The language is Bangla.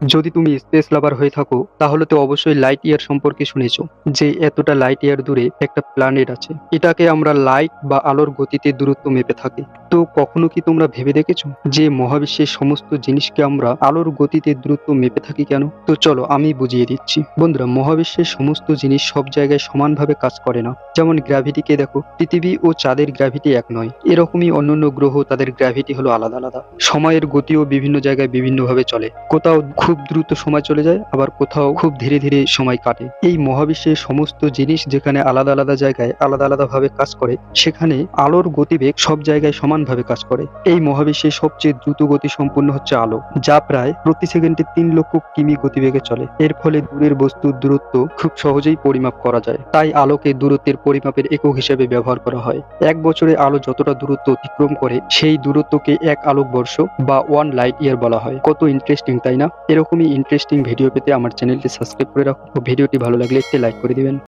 যদি তুমি স্পেস লাভার হয়ে থাকো, তাহলে তো অবশ্যই লাইট ইয়ার সম্পর্কে শুনেছ, যে এতটা লাইট ইয়ার দূরে একটা প্ল্যানেট আছে। এটাকে আমরা লাইট বা আলোর গতিতে দূরত্ব মেপে থাকি। তো কখনো কি তোমরা ভেবে দেখেছ, যে মহাবিশ্বের সমস্ত জিনিসকে আমরা আলোর গতিতে দূরত্ব মেপে থাকি কেন? তো চলো আমি বুঝিয়ে দিচ্ছি। বন্ধুরা, মহাবিশ্বের সমস্ত জিনিস সব জায়গায় সমানভাবে কাজ করে না। যেমন গ্র্যাভিটিকে দেখো, পৃথিবী ও চাঁদের গ্র্যাভিটি এক নয়। এরকমই অন্যান্য গ্রহ তাদের গ্র্যাভিটি হলো আলাদা আলাদা। সময়ের গতিও বিভিন্ন জায়গায় বিভিন্নভাবে চলে। কোথাও খুব দ্রুত সময় চলে যায়, আবার কোথাও খুব ধীরে ধীরে সময় কাটে। এই মহাবিশ্বের সমস্ত জিনিস যেখানে আলাদা আলাদা জায়গায় আলাদা আলাদা ভাবে কাজ করে, সেখানে আলোর গতিবেগ সব জায়গায় সমানভাবে কাজ করে। এই মহাবিশ্বের সবচেয়ে দ্রুত গতি সম্পূর্ণ হচ্ছে আলো, যা প্রায় প্রতি সেকেন্ডে তিন লক্ষ কিমি গতিবেগে চলে। এর ফলে দূরের বস্তুর দূরত্ব খুব সহজেই পরিমাপ করা যায়। তাই আলোকে দূরত্বের পরিমাপের একক হিসেবে ব্যবহার করা হয়। এক বছরে আলো যতটা দূরত্ব অতিক্রম করে, সেই দূরত্বকে এক আলোকবর্ষ বা ওয়ান লাইট ইয়ার বলা হয়। কত ইন্টারেস্টিং তাই না? এরকমই ইন্টারেস্টিং ভিডিও পেতে আমার চ্যানেলটি সাবস্ক্রাইব করে রাখুন। ও ভিডিওটি ভালো লাগলে একটি লাইক করে দিবেন।